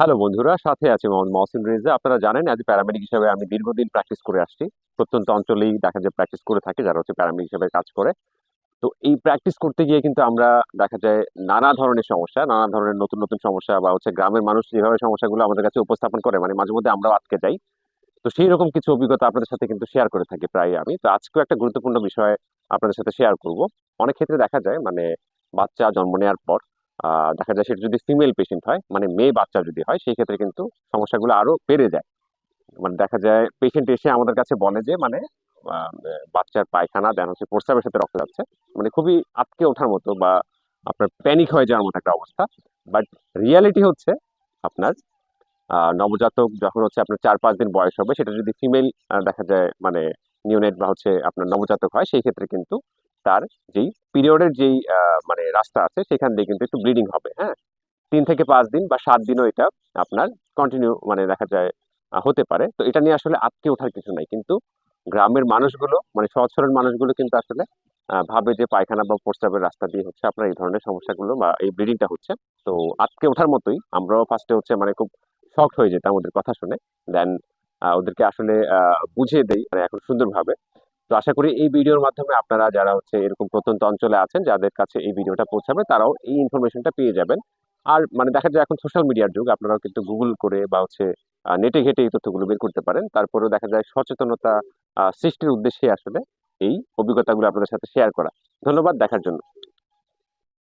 Hello বন্ধুরা, সাথে আছে মোহাম্মদ মহসিন রেজা। আপনারা জানেন, আজ প্যারামেডিক হিসেবে আমি দীর্ঘদিন প্র্যাকটিস করে আসছি। প্রত্যন্ত অঞ্চলেই দেখা যায় প্র্যাকটিস করে থাকে, যারা হচ্ছে প্যারামেডিক হিসেবে কাজ করে। তো এই প্র্যাকটিস করতে গিয়ে কিন্তু আমরা দেখা যায় নানা ধরনের সমস্যা, নানা ধরনের নতুন নতুন সমস্যা বা হচ্ছে গ্রামের মানুষ যেভাবে সমস্যাগুলো আমাদের কাছে উপস্থাপন করে মানে মাঝে মধ্যে আমরাও আটকে যাই। তো সেই রকম কিছু অভিজ্ঞতা আপনাদের সাথে কিন্তু শেয়ার করে থাকি প্রায় আমি। তো আজকেও একটা গুরুত্বপূর্ণ বিষয় আপনাদের সাথে শেয়ার করব। অনেক ক্ষেত্রে দেখা যায় মানে বাচ্চা জন্ম নেওয়ার পর দেখা যায় সেটা যদি ফিমেল পেশেন্ট হয় মানে মেয়ে বাচ্চা যদি হয়, সেই ক্ষেত্রে কিন্তু সমস্যাগুলো আরও বেড়ে যায়। মানে দেখা যায় পেশেন্ট এসে আমাদের কাছে বলে যে মানে বাচ্চার পায়খানা দেন হচ্ছে প্রস্রাবের সাথে রক্ত যাচ্ছে। মানে খুবই আটকে ওঠার মতো বা আপনার প্যানিক হয়ে যাওয়ার মতো একটা অবস্থা। বাট রিয়ালিটি হচ্ছে আপনার নবজাতক যখন হচ্ছে আপনার চার পাঁচ দিন বয়স হবে, সেটা যদি ফিমেল দেখা যায় মানে নিউনেট বা হচ্ছে আপনার নবজাতক হয়, সেই ক্ষেত্রে কিন্তু তার যেই পিরিয়ডের যেই মানে রাস্তা আছে, সেখান দিয়ে কিন্তু একটু ব্লিডিং হবে হ্যাঁ? তিন থেকে পাঁচ দিন বা সাত দিনও এটা আপনার কন্টিনিউ মানে দেখা যায় হতে পারে। তো এটা নিয়ে আসলে আটকে ওঠার কিছু নাই। কিন্তু গ্রামের মানুষগুলো মানে সহজ মানুষগুলো কিন্তু আসলে ভাবে যে পায়খানা বা প্রস্রাবের রাস্তা দিয়ে হচ্ছে আপনার এই ধরনের সমস্যাগুলো বা এই ব্লিডিংটা হচ্ছে। তো আটকে ওঠার মতোই আমরাও ফার্স্টে হচ্ছে মানে খুব শক হয়ে যেতাম ওদের কথা শুনে। দেন ওদেরকে আসলে বুঝিয়ে দেই মানে এখন সুন্দরভাবে। তো আশা করি এই ভিডিওর মাধ্যমে আপনারা যারা হচ্ছে এরকম প্রত্যন্ত অঞ্চলে আছেন, যাদের কাছে এই ভিডিওটা পৌঁছাবে, তারাও এই ইনফরমেশনটা পেয়ে যাবেন। আর মানে দেখা যায় এখন সোশ্যাল মিডিয়ার যুগ, আপনারাও কিন্তু গুগল করে বা হচ্ছে নেটে ঘেটে এই তথ্যগুলো বের করতে পারেন। তারপরেও দেখা যায় সচেতনতা সৃষ্টির উদ্দেশ্যে আসলে এই অভিজ্ঞতাগুলো আপনাদের সাথে শেয়ার করা। ধন্যবাদ, দেখার জন্য।